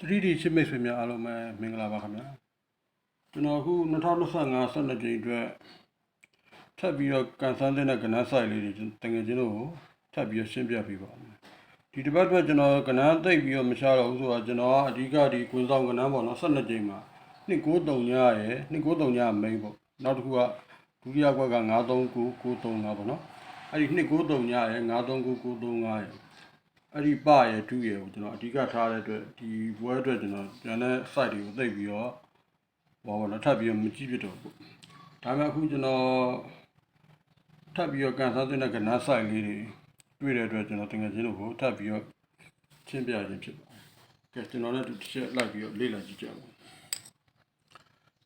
3D ချစ်မိတ်ဆွေများအားလုံးပဲမင်္ဂလာပါခင်ဗျာကျွန်တော်အခု2025 12ကြိမ်အတွက်ထပ်ပြီးတော့ကန်ဆန်းတဲ့ကဏ္ဍဆိုင်လေးတွေတကယ်ချင်းတို့ကိုထပ်ပြီးတော့ရှင်းပြပေးပါမယ်ဒီတစ်ပတ်အတွက်ကျွန်တော်ကဏ္ဍသိပ်ပြီးတော့မရှာတော့ဘူးဆိုတာကျွန်တော်ကအဓိကဒီကွင်းဆောင်ကဏ္ဍပေါ့နော်12ကြိမ်မှာ293ညရယ်293ညမိန်ပေါ့နောက်တစ်ခုကဒုတိယကွက်က93935ပေါ့နော်အဲ့ဒီ293ညရယ်93935ရယ် အဲ့ဒီပရဲ့တူရဲ့ကိုကျွန်တော်အဓိကထားတဲ့အတွက်ဒီဘွဲအတွက်ကျွန်တော်ကျန်တဲ့ site တွေကိုသိပ်ပြီးတော့ဘောဘောတော့ထပ်ပြီးတော့မကြည့်ဖြစ်တော့ဘူးဒါပေမဲ့အခုကျွန်တော်ထပ်ပြီးတော့ကန်ဆန်းတဲ့ကဏ္ဍ site လေးတွေတွေ့တဲ့အတွက်ကျွန်တော်တင်ငယ်ချင်းတို့ကိုထပ်ပြီးတော့ရှင်းပြခြင်းဖြစ်ပါတယ်ကဲကျွန်တော်လည်းဒီတစ်ချက်လိုက်ပြီးတော့လေ့လာကြည့်ကြပါဦး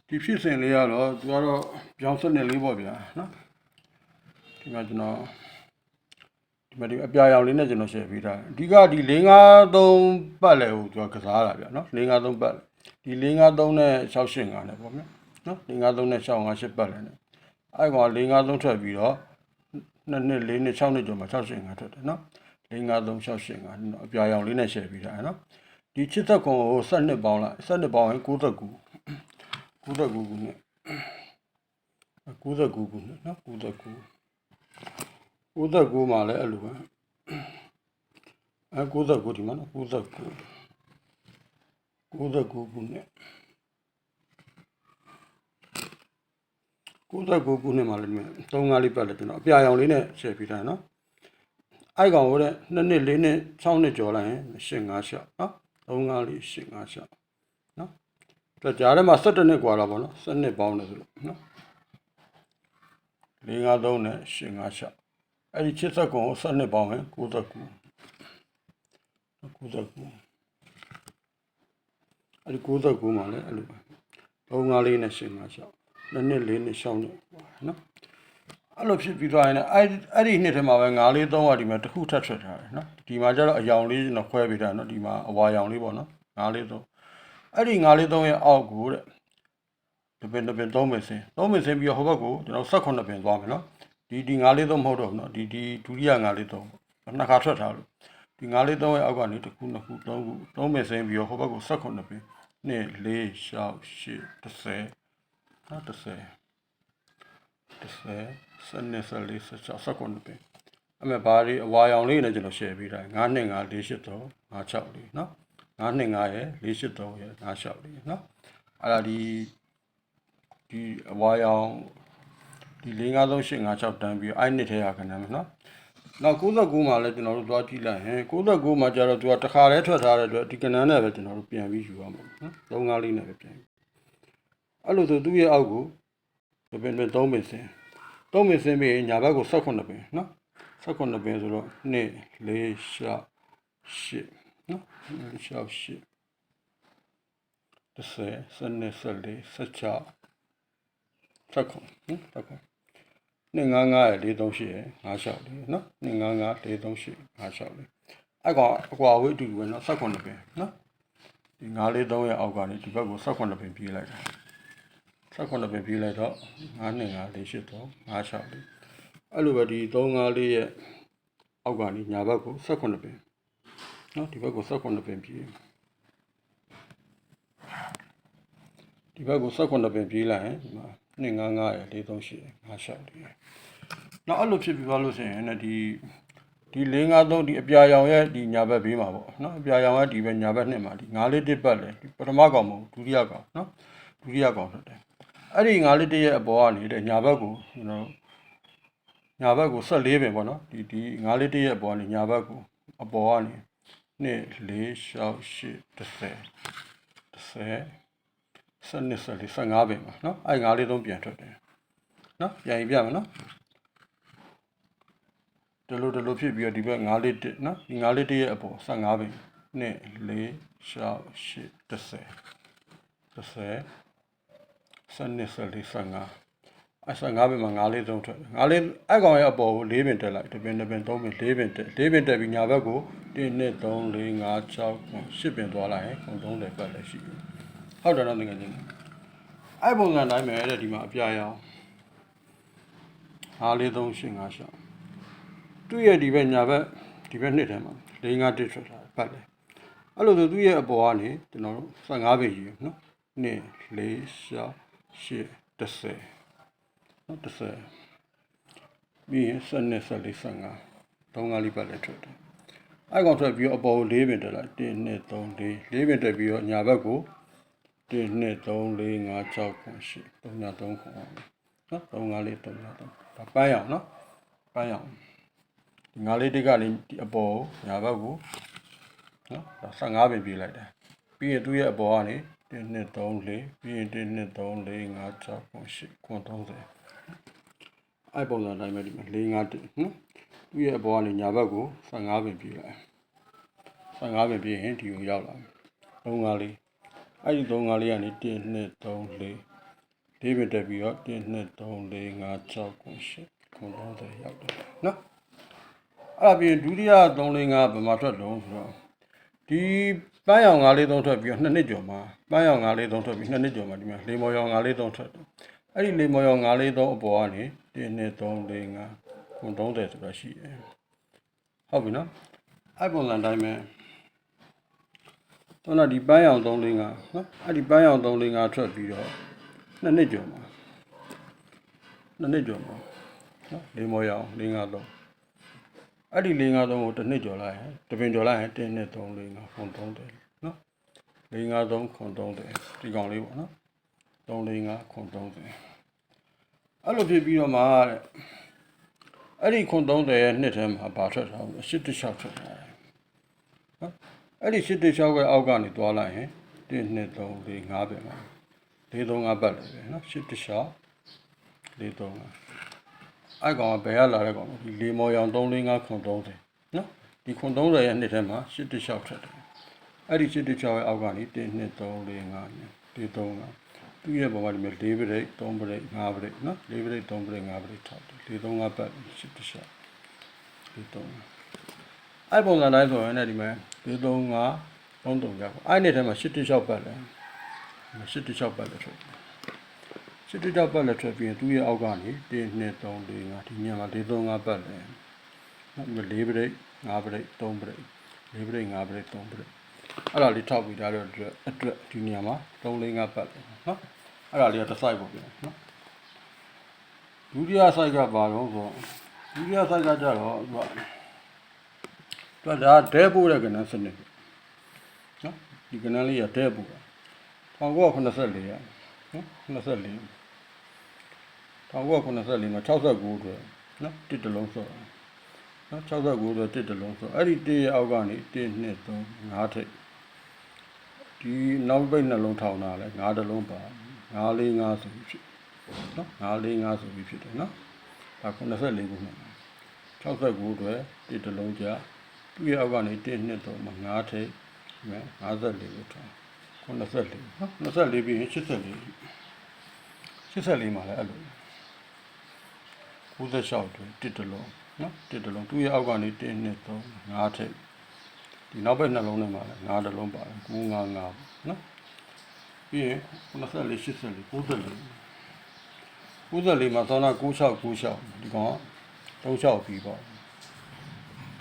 ဒီဖြစ်စဉ်လေးကတော့သူကတော့ပြောင်းစနစ်လေးပေါ့ဗျာနော်ဒီမှာကျွန်တော် ဒီမှာဒီအပြာရောင်လေးနဲ့ကျွန်တော်ရှယ်ပေးထားတယ်အဓိကဒီ653ပတ်လဲကိုကျွန်တော်ကစားတာဗျာနော်653ပတ်ဒီ653နဲ့685နဲ့ပေါ့ဗျာနော်653နဲ့658ပတ်လဲနဲ့အဲ့ကောင်653ထွက်ပြီးတော့နှစ်နှစ်၄နှစ်6နှစ်ကျော်မှာ685ထွက်တယ်နော်653 685အပြာရောင်လေးနဲ့ရှယ်ပေးထားတယ်နော်ဒီချစ်သက်ကွန်ကို7နှစ်ပေါင်းလိုက်7နှစ်ပေါင်းရင်69 69ခုနဲ့69ခုနဲ့နော်69 69မှာလည်းအဲ့လိုပဲအဲ69ဒီမှာနော်69 69ခုနဲ့69ခုနဲ့မှာလည်းဒီမှာ3 5လေးပတ်လည်းကျွန်တော်အပြာရောင်လေးနဲ့ရှယ်ပြထားနော်အဲ့ကောင်ဟိုတဲ့2နှစ်4နှစ်6နှစ်ကျော်လိုက်ရင်8 5ရှောက်နော်3 5လေး8 5ရှောက်နော်ဒါကြားထဲမှာ17နှစ်กว่าတော့ဗောနော်7နှစ်ပေါင်းတယ်ဆိုလို့နော်4 5 3နဲ့8 5ရှောက် အဲ့ဒီချစ်သက်ကွန်ကို7နှစ်ပေါင်းမယ်69 69အဲ့ဒီ69မှာလည်းအဲ့လိုပဲ3 5လေးနဲ့8 5 6နှစ်နှစ်လေးနှစ်6နှစ်နော်အဲ့လိုဖြစ်ပြီးသွားရင်လည်းအဲ့အဲ့ဒီနှစ်ထဲမှာပဲ9လေး3ကဒီမှာတစ်ခုထပ်ထွက်ထားတယ်နော်ဒီမှာကျတော့အယောင်လေးကျွန်တော်ခွဲပေးထားနော်ဒီမှာအဝါရောင်လေးပေါ့နော်9လေး3အဲ့ဒီ9လေး3ရဲ့အောက်ကိုတဲ့ဒီပင်ဒီပင်3ပင်စင်3ပင်စင်ပြီးတော့ဟိုဘက်ကိုကျွန်တော်18ပင်သွားမယ်နော် ဒီဒီ9လေးသုံးမဟုတ်တော့ဘူးเนาะဒီဒီဒုတိယ9လေးသုံးပေါ့နှစ်ခါထွက်ထားလို့ဒီ9လေးသုံးရဲ့အောက်ကနေတစ်ခုနှစ်ခုသုံးခုသုံးပင်စိမ့်ပြီးတော့ဟိုဘက်ကို18ပင်2 4 6 8 10နော်10 10 12 14 16 18ပင်အမေဘာဒီအဝါရောင်လေးနဲ့ကျွန်တော် share ပေးတာ9နှစ်5 4 8 3 5 6လေးနော်9နှစ်5ရဲ့4 8 3ရဲ့5 6လေးနော်အဲ့ဒါဒီဒီအဝါရောင် ဒီ45386တန်းပြီးအဲ့နှစ်ထဲရခဏမယ်နော်နောက်69မှာလည်းကျွန်တော်တို့သွားကြည့်လိုက်ရင်69မှာကျတော့သူကတစ်ခါလဲထွက်ထားတဲ့အတွက်ဒီကဏ္ဍနဲ့ပဲကျွန်တော်တို့ပြန်ပြီးယူရမှာနော်သုံးကားလေးနဲ့ပဲပြန်အဲ့လိုဆိုသူ့ရဲ့အောက်ကိုဒီပင်ပင်3ပင်စင်3ပင်စင်ပြီးညာဘက်ကို18ပင်နော်18ပင်ဆိုတော့2 4 6 8နော်6 8 10 12 14 16 16နော်16 255ရဲ့438ရဲ့56လေးနော်255 438 56လေးအဲ့ကောင်အကွာဝေးအတူတူပဲနော်18ပင်နော်ဒီ943ရဲ့အောက်ကနေဒီဘက်ကို18ပင်ပြေးလိုက်တာ18ပင်ပြေးလိုက်တော့925 483 56လေးအဲ့လိုပဲဒီ354ရဲ့အောက်ကနေညာဘက်ကို18ပင်နော်ဒီဘက်ကို18ပင်ပြေးဒီဘက်ကို18ပင်ပြေးလိုက်ရင်ဒီမှာ 255ရဲ့438 56လေးနောက်အဲ့လိုဖြစ်ပြီးသွားလို့ဆိုရင်လည်းဒီဒီ653ဒီအပြာရောင်ရဲ့ဒီညာဘက်ဘေးမှာပေါ့နော်အပြာရောင်ရဲ့ဒီဘက်ညာဘက်နှစ်မှာဒီ9လေးတစ်ပတ်လေဒီပထမကောင်မဟုတ်ဒုတိယကောင်နော်ဒုတိယကောင်ဖြစ်တယ်အဲ့ဒီ9လေးတစ်ရဲ့အပေါ်ကနေတဲ့ညာဘက်ကိုကျွန်တော်ညာဘက်ကို14ပင်ပေါ့နော်ဒီဒီ9လေးတစ်ရဲ့အပေါ်ကနေညာဘက်ကိုအပေါ်ကနေ2 4 6 8 10 10 12 14 15ပင်ပါနော်အဲ့9လေးသုံးပြန်ထွက်တယ်နော်ပြန်ရင်ပြမယ်နော်ဒီလိုဒီလိုဖြစ်ပြီးတော့ဒီဘက်9လစ်တစ်နော်ဒီ9လစ်တစ်ရဲ့အပေါ်15ပင်2 4 6 8 10 10 12 14 15အစ9ပင်မှာ9လေးသုံးထွက်9လေးအဲ့ကောင်ရဲ့အပေါ်ကို4ပင်တက်လိုက်တစ်ပင်တစ်ပင်3ပင်4ပင်တက်4ပင်တက်ပြီးညာဘက်ကို1 2 3 4 5 6 10ပင်သွားလိုက်ရင်ကုန်30ပတ်လည်းရှိပြီ ဟုတ်တယ်နော်တကယ်ချင်းအဲ့ပုံစံတိုင်းပဲတဲ့ဒီမှာအပြာရောင်5လေး3 8 5 6သူ့ရဲ့ဒီဘက်ညာဘက်ဒီဘက်နှစ်ထဲမှာ၄၅တစ်ထွက်တာပတ်တယ်အဲ့လိုဆိုသူ့ရဲ့အပေါ်ကနေကျွန်တော်တို့15ပေကြီးနော်2 4 6 10နော်10ပြီးရင်7နဲ့14 15သုံးကားလေးပတ်လည်းထွက်တယ်အဲ့ကောင်ထွက်ပြီးတော့အပေါ်ကို၄ပင်တက်လိုက်1 2 3 4 4ပင်တက်ပြီးတော့ညာဘက်ကို 1 2 3 4 5 6 9 10 3 3ခွန်အောင်နော်3 5လေး3 3ဒါပန်းရအောင်နော်ပန်းရအောင်ဒီငါးလေးတစ်ကနေဒီအပေါ်ကိုညာဘက်ကိုနော်ဒါ15ပင်ပြေးလိုက်တယ်ပြီးရင်သူ့ရဲ့အပေါ်ကနေ1 2 3 4ပြီးရင်1 2 3 4 5 6 9 10ခွန်30အဲ့ပုံစံတိုင်းပဲဒီမှာ4 5တက်နော်သူ့ရဲ့အပေါ်ကနေညာဘက်ကို15ပင်ပြေးလိုက်15ပင်ပြေးရင်ဒီကိုရောက်လာ3 5လေး အဲ့ဒီ3 5လေးကနေ1 2 3 4လေးပဲတက်ပြီးတော့1 2 3 4 5 6 9 10ခွန်30ရောက်တယ်နော်အဲ့ဒါပြီးရင်ဒုတိယ3 4 5ဘယ်မှာထွက်တော့ဆိုတော့ဒီပန်းရောင်5လေး3ထွက်ပြီးတော့2နှစ်ကျော်မှာပန်းရောင်5လေး3ထွက်ပြီး2နှစ်ကျော်မှာဒီမှာလေမော်ရောင်5လေး3ထွက်တယ်အဲ့ဒီလေမော်ရောင်5လေး3အပေါ်ကနေ1 2 3 4 5ခွန်30ဆိုတာရှိတယ်ဟုတ်ပြီနော်အဲ့ပုံစံတိုင်းပဲ တော့ဒီပန်းရောင်3 4 5နော်အဲ့ဒီပန်းရောင်3 4 5ထွက်ပြီးတော့2နှစ်ကျော်မှာ2နှစ်ကျော်မှာနော်လေမော်ရောင်4 5 3အဲ့ဒီ4 5 3ကိုတစ်နှစ်ကျော်လိုက်ရင်တပင်ကျော်လိုက်ရင်1 2 3 4 5ခွန်30နော်4 5 3ခွန်30ဒီကောင်လေးပေါ့နော်3 4 5ခွန်30အဲ့လိုဖြစ်ပြီးတော့မှတဲ့အဲ့ဒီခွန်30ရဲ့နှစ်ထဲမှာဘာထွက်တာလဲ8 6ထွက်တာနော် အဲ့ဒီ8 6ရဲ့အောက်ကနေသွားလိုက်ရင်1 2 3 4 5ပဲမှာ4 3 5ပတ်တယ်ပဲနော်8 6 4 3 5အဲ့ကောင်ကဘယ်ကလာတဲ့ကောင်လဲဒီလေမော်ရောင်3 4 5ခွန်30နော်ဒီခွန်30ရဲ့နှစ်ထဲမှာ8 6ထွက်တယ်အဲ့ဒီ8 6ရဲ့အောက်ကနေ1 2 3 4 5 4 3 5သူ့ရဲ့ပုံကဒီမဲ့၄ပရိတ်၃ပရိတ်၅ပရိတ်နော်၄ပရိတ်၃ပရိတ်၅ပရိတ်ထောက်တယ်၄၃၅ပတ်ရှစ်တစ်ချက်၄၃အဲ့ပုံစံတိုင်းဆိုရင်လည်းဒီမဲ့ ၄၃၅၃၃ရပါအဲ့နေ့ထဲမှာရှစ်တစ်ချက်ပတ်လဲရှစ်တစ်ချက်ပတ်လဲထွက်တယ်ရှစ်တစ်ချက်ပတ်လဲထွက်ပြီးရင်သူ့ရဲ့အောက်ကနေ1 2 3 4 5ဒီညမှာ၄၃၅ပတ်လဲနော်၄ပရိတ်၅ပရိတ်၃ပရိတ်၄ပရိတ်၅ပရိတ်၃ပရိတ်အဲ့ဒါလေးထောက်ပြီးသားတဲ့အတွက်အတွက်ဒီနေရာမှာ3 4 5ပတ်တယ်နော်အဲ့ဒါလေးကတစ်ဆိုင်ပေါ့ပြန်နော်ဒုတိယဆိုင်ကဘာလို့ဆိုဒုတိယဆိုင်ကကြတော့သူက သူကဒါဒဲပို့တဲ့ကဏ္ဍစနစ်နော်ဒီကဏ္ဍလေးကဒဲပို့တာ1984ရနော်24 1984မှာ69အတွက်နော်တစ်တလုံးဆော့နော်69အတွက်တစ်တလုံးဆော့အဲ့ဒီတစ်ရဲ့အောက်ကနေ1 2 3 5ထိပ်ဒီနောက်ပိတ်နှလုံးထောင်တာလဲ9တလုံးပါ9လေး9ဆိုပြီးဖြစ်နော်9လေး9ဆိုပြီးဖြစ်တယ်နော်ဒါ84ခုနှစ်69အတွက်တစ်တလုံးကြ သူ့ရဲ့အောက်ကနေ1 2 3မှာ9ထိပ်မယ်54ကိုထောင်84နော်24ပြီးရင်84 84မှာလည်းအဲ့လို96အတွင်းတစ်တလုံးနော်တစ်တလုံးသူ့ရဲ့အောက်ကနေ1 2 3 5ထိပ်ဒီနောက်ဘက်နှလုံးထဲမှာလည်း9တလုံးပါတယ်955နော်ပြီးရင်94 84 94 94မှာသောနာ96 96ဒီကောင်36ပြီးပေါ့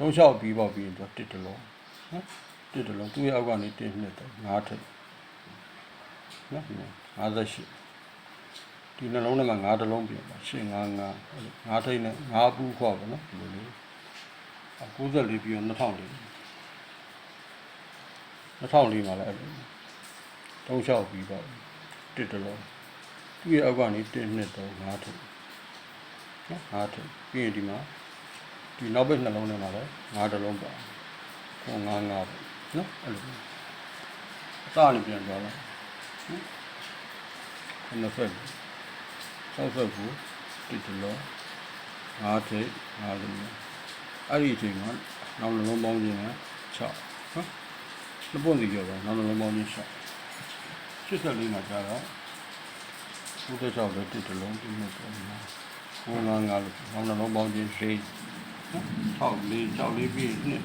36ပြီးပေါ့ပြီးရင်တော့တစ်တလုံးနော်တစ်တလုံးသူ့ရဲ့အောက်ကနေ1 2 3 5ထိပ်နော်58ဒီနှလုံးထဲမှာ၅တလုံးပြင်ပါရှင်း၅၅၅ထိတ်နဲ့၅ပူးခွာပါနော်ဒီလိုလေး94ပြီးတော့2004 2004မှာလည်းအဲ့လို36ပြီးပါတစ်တလုံးသူ့ရဲ့အောက်ကနေ1 2 3 5ထိတ်နော်5ထိတ်ပြီးရင်ဒီမှာ ဒီနောက်ဘက်နှလုံးထဲမှာလည်း၅တလုံးပါဟော၅၅ပါနော်အဲ့လိုအစနေပြန်သွားလားနော်20 69တိတလော5ထိပ်5လုံးအဲ့ဒီအချိန်မှာနောက်လုံးပေါင်းခြင်းက6နော်နှစ်ပွင့်စီကြောပါနောက်လုံးပေါင်းခြင်း6 84မှာကျတော့96လည်းတိတလုံးဒီနေ့တော့9 5 5လို့နောက်လုံးပေါင်းခြင်း6 နော်6 4 6 4ပြီးနှစ်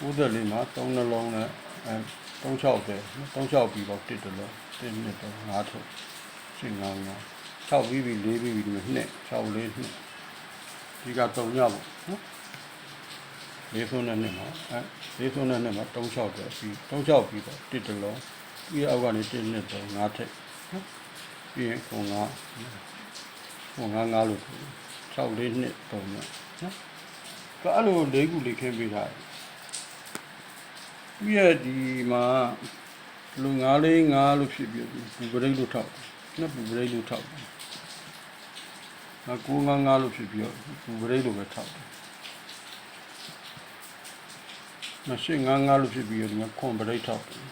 94မှာ3နှလုံးနဲ့အဲ36ပဲ36ပြီးတော့တစ်တလုံးတစ်နှစ်တော့5ထုတ်ရှင်းငါငါ6ပြီးပြီး4ပြီးပြီးဒီမှာနှစ်6လေးနှစ်ဒီက3ညပေါ့နော်လေးဆုံးတဲ့နှစ်မှာအဲလေးဆုံးတဲ့နှစ်မှာ36တယ်ပြီး36ပြီးတော့တစ်တလုံးပြီးအောက်ကနေတစ်နှစ်တော့5ထိပ်နော်ပြီးရင်ခုံ9ခုံ9 9လို့ 6လေးနှစ်3နှစ်နော်ကအဲ့လိုလေးခုလေးခင်းပေးထားတယ်ပြီးရဒီမှာလူ9လေး9လို့ဖြစ်ပြီးဘူပရိတ်လို့ထောက်နော်ဘူပရိတ်လို့ထောက်ငါ9 9 9လို့ဖြစ်ပြီးဘူပရိတ်လို့ပဲထောက်တယ်မရှိငါးငါးလို့ဖြစ်ပြီးတော့ဒီမှာခွန်ပရိတ်ထောက်တယ်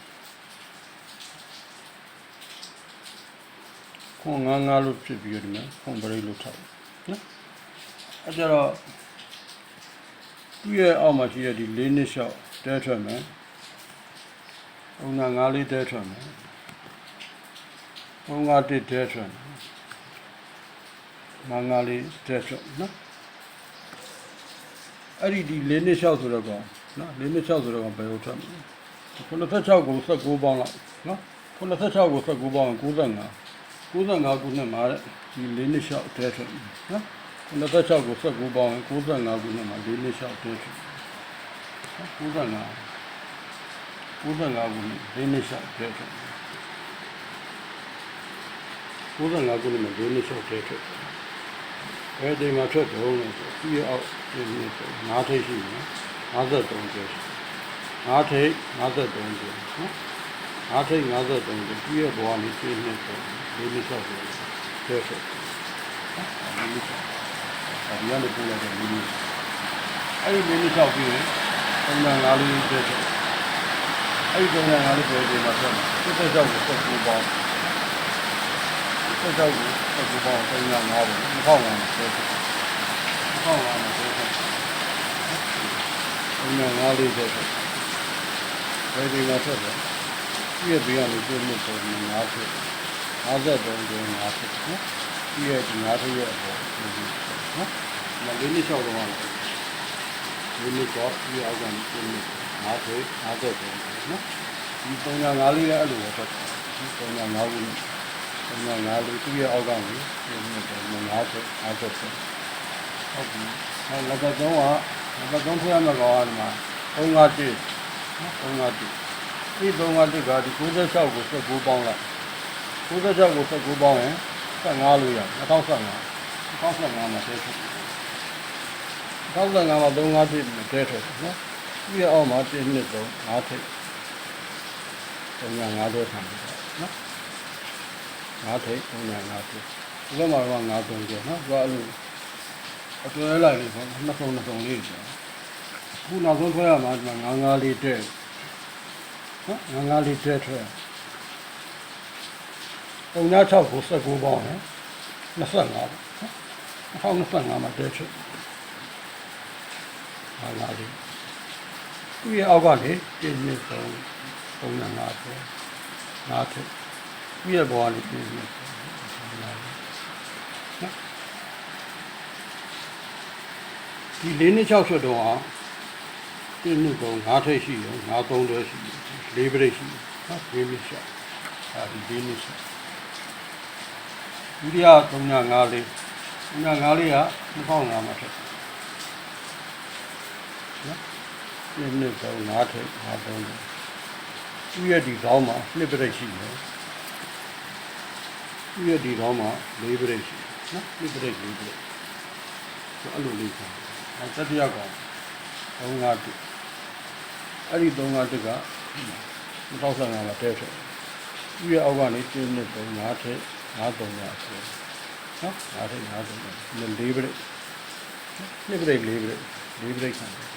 ခွန်ငါးငါးလို့ဖြစ်ပြီးတော့ဒီမှာခွန်ပရိတ်လို့ထောက်တယ်နော် အဲကြတော့သူ့ရဲ့အောက်မှာရှိတဲ့ဒီလေးနှစ်လျှောက်တဲထွက်မယ်။ဥနာငါးလေးတဲထွက်မယ်။ဘုံငါးတစ်တဲထွက်မယ်။ငါးငါးလေးတဲထွက်နော်။အဲ့ဒီဒီလေးနှစ်လျှောက်ဆိုတော့ကောနော်လေးနှစ်လျှောက်ဆိုတော့ကောဘယ်လိုထွက်မလဲ။96ကို19ပေါင်းလိုက်နော်။96ကို19ပေါင်း95 95ခုနှစ်မှာတဲ့ဒီလေးနှစ်လျှောက်တဲထွက်မယ်နော်။ 96ကို19ပေါင်းရင်95ခုနှစ်မှာလေးနှစ်လျှောက်တဲထွက်95 95ခုနှစ်လေးနှစ်လျှောက်တဲထွက်95ခုနှစ်မှာလေးနှစ်လျှောက်တဲထွက်အဲဒီမှာထွက်တော့လို့ဆိုပြီးရအောင်ဒီနေ့ဆို၅ထိပ်ရှိတယ်53ကျရှိ၅ထိပ်53ကျနော်၅ထိပ်53ကျပြီးရဘဝလေးရှင်းနေဆိုလေးနှစ်လျှောက်တဲထွက်လေးနှစ်လျှောက်အဲ ဒီကနေပို့လိုက်တဲ့လေးနှစ်အဲ့ဒီလေးနှစ်လျှောက်ပြီးရင်ပုံမှန်၅လေးတဲထွက်အဲ့ဒီပုံမှန်၅လေးတဲဒီမှာထွက်စစ်တဲ့ကြောက်ကိုဆက်ပြီးပေါင်းစစ်ကြောက်ကိုဆက်ပြီးပေါင်းပုံမှန်၅ပုံ2000ပါတဲထွက်2000ပါတဲထွက်ပုံမှန်၅လေးတဲထွက်ဒီမှာထွက်တယ်ပြည့်ပြရလို့ပြည့်လို့ပုံမှန်၅ထွက်53ကျင်း5ထွက်နော်ပြည့်ဒီ5ထွက်ရဲ့အပေါ် နော်မလေးနှစ်လျှောက်တော့ပါလေးနှစ်တော့ပြည့်အောက်ကနေပြည့်လို့5ထွက်53ကျင်းနော်ဒီပုံညာ5လေးလည်းအဲ့လိုပဲထွက်ဒီပုံညာ5ခုနဲ့ပုံညာ5လေးပြည့်အောက်ကနေပြည့်လို့တော့5ထွက်50ထွက်ဟုတ်ပြီအဲလက်ပတ်သုံးကလက်ပတ်သုံးထွက်ရမှာကောဒီမှာ3 5 1နော်3 5 1ဒီ3 5 1ကဒီ96ကို19ပေါင်းလိုက်96ကို19ပေါင်းရင်15လို့ရ2015 2015မှာတဲထွက်2015မှာ3 5 1တဲထွက်နော်ပြီးရအောင်မှာ1 2 3 5ထိပ်3 5တဲထားတယ်နော်5ထိပ်3 5ထိပ်ဒီဘက်မှာတော့5 3ကျနော်သူကအဲ့လိုအတွဲလိုက်လို့ပေါ့နှစ်ဆုံးနှစ်ဆုံးလေးကျခုနောက်ဆုံးထွက်ရမှာဒီမှာ9 5လေးတဲနော်9 5လေးတဲထွက်36ကို19ပေါင်းတယ်25ပေါ့နော် 2025မှာတဲထွက်ဟာလာလေးသူ့ရဲ့အောက်ကနေတင်းနှစ်ဆုံး35ပဲ5ထက်သူ့ရဲ့ဘောကနေတင်းနှစ်ဆုံးလာလေးနော်ဒီ၄နှစ်6ထွက်တော့အောင်တင်းနှစ်ဆုံး5ထက်ရှိရော5 3တဲ့ရှိ4ပြိတ်ရှိနော်4နှစ်ရှောက်အဲဒီ4နှစ်ရှောက်ဒုတိယ305လေး 305လေးက2005မှာထွက်နော်ဒီနှစ်တော့5ထိပ်5သုံးတယ်သူရဲ့ဒီကောင်းမှာနှစ်ပရိတ်ရှိတယ်သူရဲ့ဒီကောင်းမှာ၄ပရိတ်ရှိနော်နှစ်ပရိတ်၄ပရိတ်ဆိုအဲ့လိုလေးခံအဲတတိယကောင်305တိအဲ့ဒီ305တိက2015မှာတဲထွက်သူရဲ့အောက်ကနေတင်းနှစ်3 5ထိပ်5သုံးရဆို နော်5ထိပ်5သုံးရ၄ပရိတ်နှစ်ပရိတ်၄ပရိတ်၄ပရိတ်ခံတယ်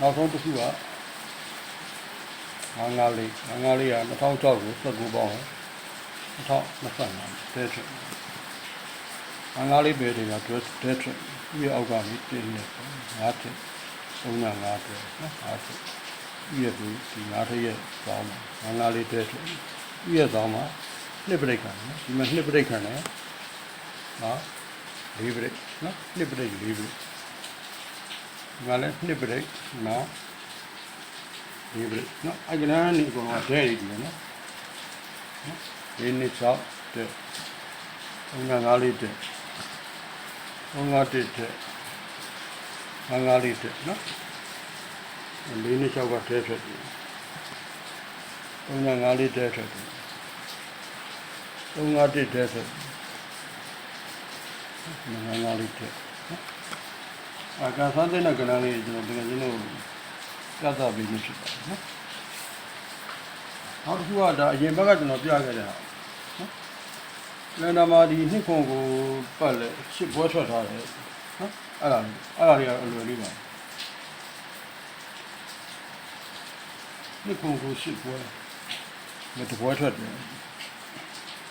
နောက်ဆုံးတစ်ခုကငါးငါးလေးငါးငါးလေးက2006ကို19ပေါင်း2025တဲထက်ငါးငါးလေးပဲတွေကတဲထက်ဒီအောက်ကနေတင်းနေငါးထက်35တဲနော်ငါးထက်ဒီရဲ့ဒီငါးထက်ရဲ့ပေါင်းငါးငါးလေးတဲထက်ဒီရဲ့ပေါင်းမှာ နှစ်ပရိတ်ခံနော်ဒီမှာနှစ်ပရိတ်ခံတယ်ဟာလေးပရိတ်နော်နှစ်ပရိတ်လေးပရိတ်ငါလည်းနှစ်ပရိတ်နော်ဒီပရိတ်နော်အကနန်းနေအကုန်လုံးဒဲရည်ဒီနော်ဒီနှစ်ချောက်တဲ့ဘုံငါးလေးတဲ့ဘုံငါးတစ်တဲ့ဘငါးငါးလေးတက်နော်လေးနှစ်ချောက်ကတဲထွက်တယ်သုံးညာငါးလေးတဲထွက်တယ် သုံးငါးတစ်တဲထွက်ငါးငါးလေးတက်နော်အကဆန်းတဲ့ကဏ္ဍလေးကျွန်တော်တကယ်ချင်းလို့ပြသပေးလို့ဖြစ်ပါတယ်နော်နောက်တစ်ခုကဒါအရင်ဘက်ကကျွန်တော်ပြခဲ့တဲ့ဟာနော်လန်ဒမာဒီနှစ်ခွန်ကိုပတ်လဲရှစ်ဘွဲထွက်ထားတယ်နော်အဲ့ဒါလေးအဲ့ဒါလေးကအလွယ်လေးပါနှစ်ခွန်ကိုရှစ်ဘွဲမတဘွဲထွက်တယ်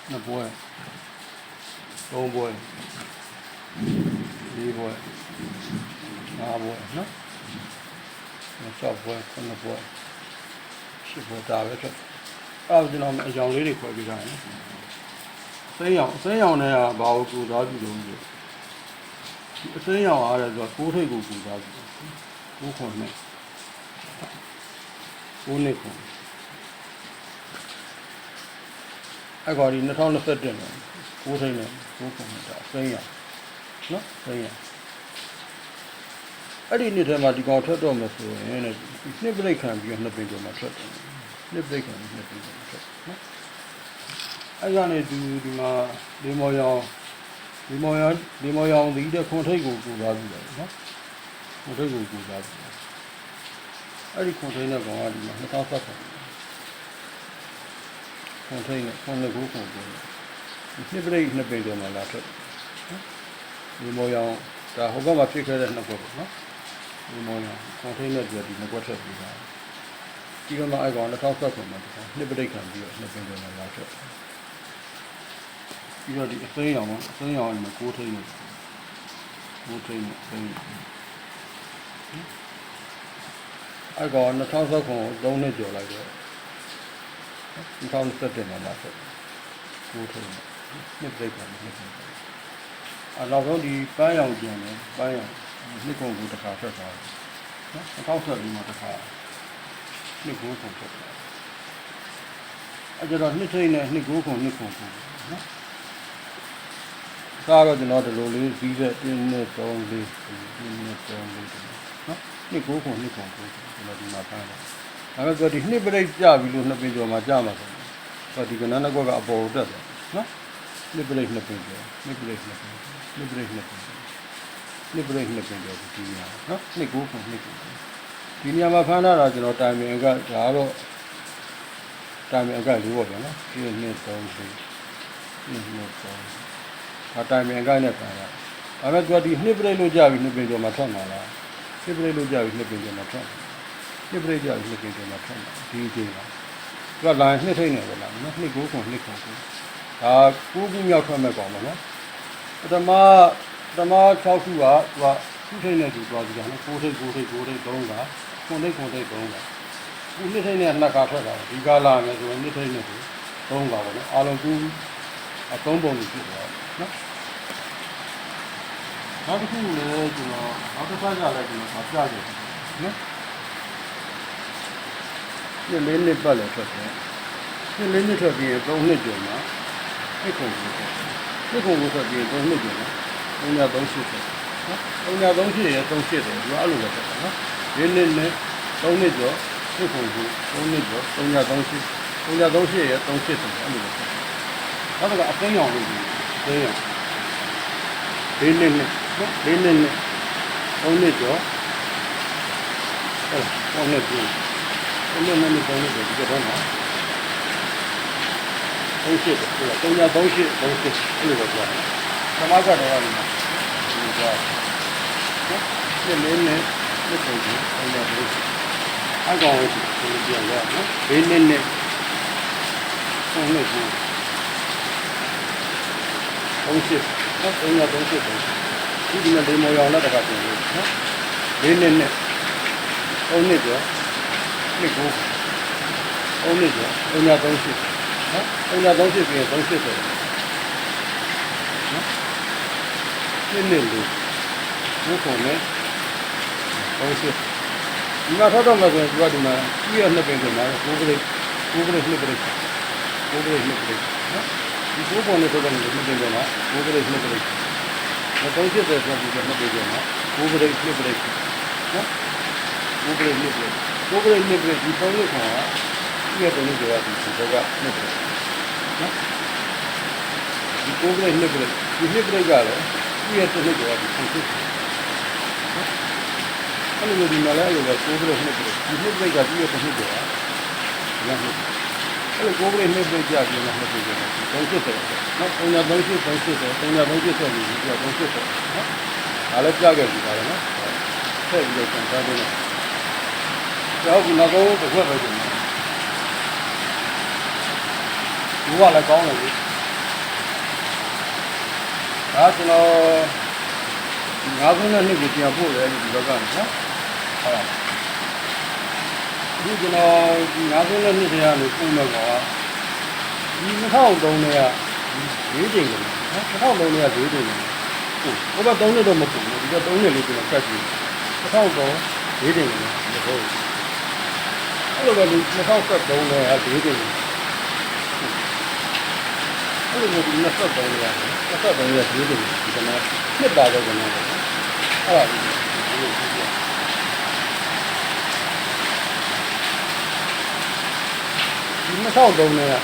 နှစ်ဘွဲသုံးဘွဲလေးဘွဲငါးဘွဲနော်၆ဘွဲခုနှစ်ဘွဲရှစ်ဘွဲဒါပဲထွက်အဲ့ဒါကျွန်တော်အကြောင်းလေးတွေခွဲပြထားတယ်စိမ်းရောင်စိမ်းရောင်နဲ့ကဘာကိုကူသားပြုလို့လဲအစိမ်းရောင်အားလည်းဆိုတော့ကိုးထိတ်ကိုကူသားပြုကိုးခွန်နဲ့ကိုးနှစ်ခွန် အဲ့ကောဒီ2021နဲ့ကိုးထိတ်နဲ့ကိုးခွန်နဲ့ဒါစိမ်းရောင်နော်စိမ်းရောင်အဲ့ဒီနှစ်ထဲမှာဒီကောင်ထွက်တော့မယ်ဆိုရင်တဲ့နှစ်ပရိတ်ခံပြီးတော့နှစ်ပင်ကျော်မှာထွက်တယ်နှစ်ပရိတ်ခံပြီးနှစ်ပင်ကျော်မှာထွက်နော်အဲ့ကနေဒီဒီမှာဒီမော်ရောင်ဒီမော်ရောင်ဒီမော်ရောင်ဒီတဲ့ခွန်ထိတ်ကိုကူသွားပြီလေနော်ခွန်ထိတ်ကိုကူသွားပြီအဲ့ဒီခွန်ထိတ်နဲ့ကောင်ကဒီမှာ2007ခွန် ခွန်ထိတ်နဲ့ခွန်လက်ကိုခွန်ကိုနှစ်ပရိတ်နှစ်ပင်ကျော်မှာလာထွက်နော်ဒီမော်ရောင်ဒါဟိုဘက်မှာဖြစ်ခဲ့တဲ့နှစ်ခွက်ပေါ့နော်ဒီမော်ရောင်ခွန်ထိတ်နဲ့ပြဒီနှစ်ခွက်ထွက်ပြီးတာဒီကမှာအဲ့ကောင်2007မှာတခါနှစ်ပရိတ်ခံပြီးတော့နှစ်ပင်ကျော်မှာလာထွက်ပြီးတော့ဒီအသိရောင်အသိရောင်အဲ့မှာကိုးထိတ်နဲ့ကိုးထိတ်နဲ့အသိအဲ့ကောင်2007ခုသုံးနှစ်ကျော်လိုက်တော့ 2017မှာလာဆက်ကိုးထိတ်နဲ့နှစ်ပြိတ်ပါနှစ်ပြိတ်ပါအနောက်ဆုံးဒီပန်းရောင်ကျန်တယ်ပန်းရောင်နှစ်ကုန်ကိုတစ်ခါထွက်သွားတယ်နော်2014မှာတစ်ခါနှစ်ကိုခုထွက်သွားအဲ့ကြတော့နှစ်ထိတ်နဲ့နှစ်ကိုခုနှစ်ခုခုနော်ဒါတော့ကျွန်တော်ဒီလိုလေးပြီးတဲ့1နဲ့3လေး1နဲ့3လေးနော်နှစ်ကိုခုနှစ်ခုခုကျွန်တော်ဒီမှာဖမ်းတယ် ဒါပေမဲ့ဒီနှစ်ပြိတ်ကြပြီလို့နှစ်ပင်ကျော်မှာကြမှာဆိုတော့ဒီကနန်းကွက်ကအပေါ်တက်တယ်နော်နှစ်ပြိတ်နှစ်ပင်ကျော်နှစ်ပြိတ်နှစ်ပင်နှစ်ပြိတ်နှစ်ပင်နှစ်ပြိတ်နှစ်ပင်ကျော်ဒီနေရာနော်နှစ်ကိုခုနှစ်ကိုဒီနေရာမှာဖမ်းတာတော့ကျွန်တော်တိုင်ပင်ကဒါတော့တိုင်ပင်အကလေးပေါ့ဗျာနော်ဒီနှစ်3 4နှစ်နှစ်3အတိုင်ပင်ကိုင်းနဲ့ခံရ။ဒါပေမဲ့သူကဒီနှစ်ပရိတ်လို့ကြပြီနှစ်ပင်ကျော်မှာထွက်မှာလား။နှစ်ပရိတ်လို့ကြပြီနှစ်ပင်ကျော်မှာထွက်။ နှစ်ပရိတ်ကြပြီနှစ်ပင်ကျော်မှာထွက်မှာဒီအချိန်မှာသူကလာနှစ်ထိတ်နေပဲလားနော်နှစ်ကိုခွန်နှစ်ခွန်ကိုဒါကိုးခုမြောက်ထွက်မဲ့ကောင်ပါနော်ပထမပထမ6ခုကသူကခုထိတ်နဲ့သူသွားကြည့်တာနော်ကိုးထိတ်ကိုးထိတ်ကိုးထိတ်3ကခွန်ထိတ်ခွန်ထိတ်3ကခုနှစ်ထိတ်နဲ့နှစ်ကထွက်တာဒီကလာမယ်ဆိုရင်နှစ်ထိတ်နဲ့သူ3ကပါနော်အားလုံးကူအသုံးပုံကြီးဖြစ်သွားတယ်နော်နောက်တစ်ခုလည်းကျွန်တော်နောက်တစ်ခါကလည်းကျွန်တော်ပြကြတယ် နော်ဒီလေးနှစ်ပတ်လည်းထွက်တယ်ဒီလေးနှစ်ထွက်ပြီးရင်3နှစ်ကျော်မှာနှစ်ခုကိုထွက်နှစ်ခုကိုထွက်ပြီးရင်3နှစ်ကျော်မှာ3ည3ရှိတယ်နော်3ည3ရှိရ3ရှိတယ်ဒီအဲ့လိုပဲထွက်တာနော်ဒီနှစ်နဲ့3နှစ်ကျော်နှစ်ခုကို3နှစ်ကျော်3ည3ရှိ3ည3ရှိရ3ရှိတယ်အဲ့လိုပဲထွက်တယ်နောက်တစ်ခါအသိအောင်လို့သိအောင်လေးနှစ်နဲ့နော်လေးနှစ်နဲ့သုံးနှစ်ကျော်အဲ့သုံးနှစ်ကျော် သုံးနှစ်နဲ့သုံးနှစ်ကျော်ဒီကတော့မှာသုံးရှစ်တယ်ဟုတ်လားသုံးညသုံးရှစ်သုံးရှစ်အဲ့လိုပဲပြောတယ်သမားကတော့ဒီမှာဒီကြောနော်နှစ်လေးနဲ့နှစ်ပုံကြီးသုံးညသုံးရှစ်အကောင်ဝရှိဒီပြောရနော်လေးနှစ်နဲ့သုံးနှစ်ကျော်သုံးရှစ်နော်သုံးညသုံးရှစ်သုံးရှစ်ဒီဒီမှာလေးမော်ရောင်လက်တကပြင်လို့နော်လေးနှစ်နဲ့သုံးနှစ်ကျော်နှစ် ကိုသုံးနှစ်ကျော်သုံးညသုံးရှစ်နော်သုံးညသုံးရှစ်ပြင်သုံးရှစ်ဆိုတယ်နော်နှစ်နှစ်လေးဘုခုံနဲ့သုံးရှစ်ဒီမှာထောက်တော့မှဆိုရင်သူကဒီမှာပြည့်ရနှစ်ပင်ဆိုမှာကိုးကလေးကိုးကလေးနှစ်ပင်ကိုးကလေးနှစ်ပင်နော်ဒီကိုးပုံနဲ့ဆိုတော့နှစ်ပင်ဆိုမှာကိုးကလေးနှစ်ပင်မ သုံးရှစ်တယ်ဆိုပြီးတော့နှစ်ပင်ဆိုမှာကိုယ်ပရိတ်နှစ်ပရိတ်နော်ကိုယ်ပရိတ်နှစ်ပရိတ်ကိုယ်ပရိတ်နှစ်ပရိတ်ဒီပုံလေးခေါ်တာဒီရဲ့ပုံလေးပြောတာဒီဘောကနှစ်ပရိတ်နော်ဒီကိုယ်ပရိတ်နှစ်ပရိတ်ဒီနှစ်ပရိတ်ကလည်းဒီရဲ့ပုံလေးပြောတာဒီပုံလေးအဲ့လိုဒီမှာလည်းအဲ့လိုပဲကိုယ်ပရိတ်နှစ်ပရိတ်ဒီနှစ်ပရိတ်ကဒီရဲ့ပုံလေးပြောတာညနှစ်အဲ့လိုကိုယ်ပရိတ်နှစ်ပရိတ်ကြပြီးမှနှစ်ပရိတ်ကြတယ်သုံးစစ်တယ်နော်ပုံညာသုံးစစ်သုံးစစ်တယ်ပုံညာသုံးစစ်ဆိုပြီးဒီကသုံးစစ်တယ်နော်ဒါလည်းကြားခဲ့ပြီပါလေနော်ထည့်ပြီးတော့ပြန်စားတယ် ကျောင်းကနောက်ဆုံးတစ်ခွက်ပဲကျန်တယ်ဘူးကလည်းကောင်းတယ်လေဒါကျွန်တော်ငါးခုနဲ့နှစ်ကိုပြန်ပို့တယ်ဒီဘက်ကနော်ဟုတ်လားဒီကျွန်တော်ဒီငါးခုနဲ့နှစ်တရားကိုပုံမဲ့ကွာဒီ2003နဲ့က၄ချိန်တယ်နော်2003နဲ့က၄ချိန်တယ်ဟုတ်ဘယ်တော့3နှစ်တော့မပုံဘူးဒီက3နှစ်လေးကျွန်တော်ကတ်ကြည့်2003၄ချိန်တယ်မဟုတ်ဘူး အဲ့လိုပဲဒီ2013နဲ့က၄ချိန်တယ်အဲ့လိုမျိုးဒီ23နဲ့က23နဲ့က၄ချိန်တယ်ဒီကနေ့နှစ်ပါတော့ကျွန်တော်အဲ့ဒါဒီလိုကြည့်ရဒီ2003နဲ့က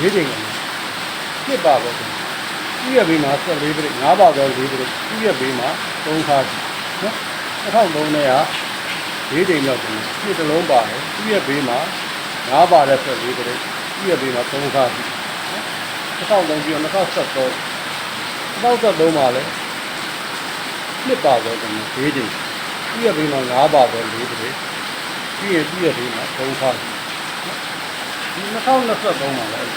၄ချိန်တယ်နှစ်ပါတော့ကျွန်တော်ပြည့်ရဘေးမှာ14ပြည့်5ပါတော့4ပြည့်ပြည့်ရဘေးမှာ3ခါနော်2003နဲ့က ၄ချိန်မြောက်တယ်နှစ်တစ်လုံးပါတယ်ပြည့်ရဘေးမှာ5ပါတဲ့14ပြည့်ပြည့်ရဘေးမှာ3ခါရှိနော်2003ပြီးတော့2013 2013မှာလည်းနှစ်ပါတော့ကျွန်တော်၄ချိန်ပြည့်ရဘေးမှာ5ပါတော့4ပြည့်ပြည့်ရပြည့်ရဘေးမှာ3ခါရှိဒီ2023မှာလည်း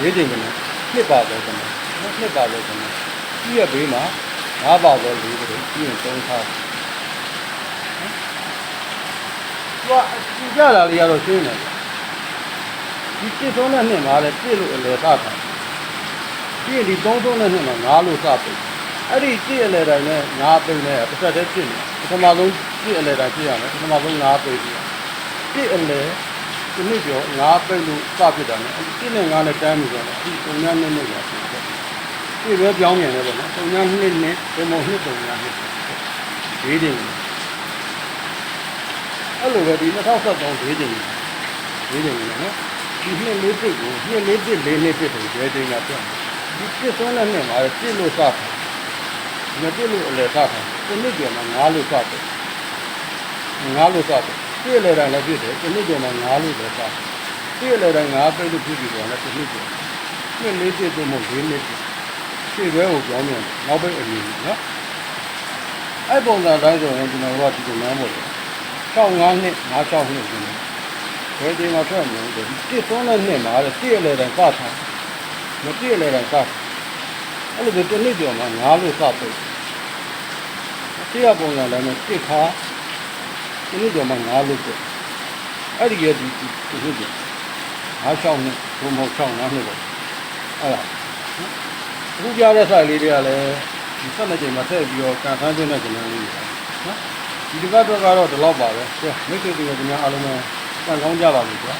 ၄ချိန်ကလည်းနှစ်ပါတော့ကျွန်တော်နှစ်ပါတော့ကျွန်တော်ပြည့်ရဘေးမှာ5ပါတော့4ပြည့်ပြည့်ရင်3ခါရှိ သူကကြည့်ကြတာလေးကတော့ရှင်းတယ်ဒီပြစ်ဆုံးတဲ့နှစ်မှာလည်းပြစ်လို့အလေသတာပြည့်ဒီသုံးဆုံးတဲ့နှစ်မှာငါးလို့စပိတ်အဲ့ဒီပြစ်အလေတိုင်းနဲ့ငါးပိတ်နဲ့တစ်ဆက်တည်းပြစ်နေပထမဆုံးပြစ်အလေတိုင်းပြစ်ရမယ်ပထမဆုံးငါးပိတ်ပြစ်ပြစ်အလေဒီနေ့ပြောငါးပိတ်လို့စပြစ်တာနဲ့ပြစ်နဲ့ငါးနဲ့တန်းနေကြတယ်ဒီပုံညာနဲ့နဲ့ကပြစ်တယ်ပြစ်ပဲပြောင်းမြန်တယ်ပေါ့နော်ပုံညာနှစ်နဲ့ပုံမနှစ်ပုံညာနှစ်ဒီတင် အဲ့လိုပဲဒီ2013ဒေးချိန်ဒေးချိန်နော်ဒီနှစ်လေးပြစ်ကိုနှစ်လေးပြစ်လေးနှစ်ပြစ်ကိုဒေးချိန်ကပြတ်ဒီပြစ်ဆုံးတဲ့နှစ်မှာပြစ်လို့စတာမပြစ်လို့အလေစတာဒီနှစ်ကျော်မှာငါးလို့စတယ်ငါးလို့စတယ်ပြည့်လေတိုင်းလည်းပြစ်တယ်ဒီနှစ်ကျော်မှာငါးလို့လည်းစတယ်ပြည့်လေတိုင်းငါးပြစ်လို့ပြစ်ပြီးတော့လည်းဒီနှစ်ကျော်နှစ်လေးပြစ်သို့မဟုတ်လေးနှစ်ပြစ်ပြည့်ပဲကိုကြောင်းမြန်နောက်ပဲအမြင်နော်အဲ့ပုံစံတိုင်းဆိုရင်ကျွန်တော်တို့ကဒီလိုနားမို့တယ်65နှစ်56နှစ်ကျင်းတယ်ဘယ်ချိန်မှာထွက်မလဲ ဒီတစ်သွန်းတဲ့နှစ်မှာတဲ့ပြည့်လေတိုင်းစထားမပြည့်လေတိုင်းစအဲ့လိုပဲတစ်နှစ်ကျော်မှာငါးလို့စပိတ်ပြည့်ရပုံစံလည်းတစ်ခါတစ်နှစ်ကျော်မှာငါးလို့ပြအဲ့ဒီကဒီဒီနှစ်ကျော်ငါး6နှစ်ဘုံမဟုတ်6 5နှစ်ပေါ့အဲ့ဒါအခုကြားတဲ့ဆိုင်လေးတွေကလည်းဒီဆက်နှစ်ချိန်မှာထည့်ပြီးတော့ကန်ဆန်းခြင်းတဲ့ကျွန်တော်လေးတွေနော် ဒီတစ်ပတ်တော့ကတော့ဒီလောက်ပါပဲကဲမိတ်ဆွေတွေကဒီများအားလုံးပဲကံကောင်းကြပါလိမ့်ကွာ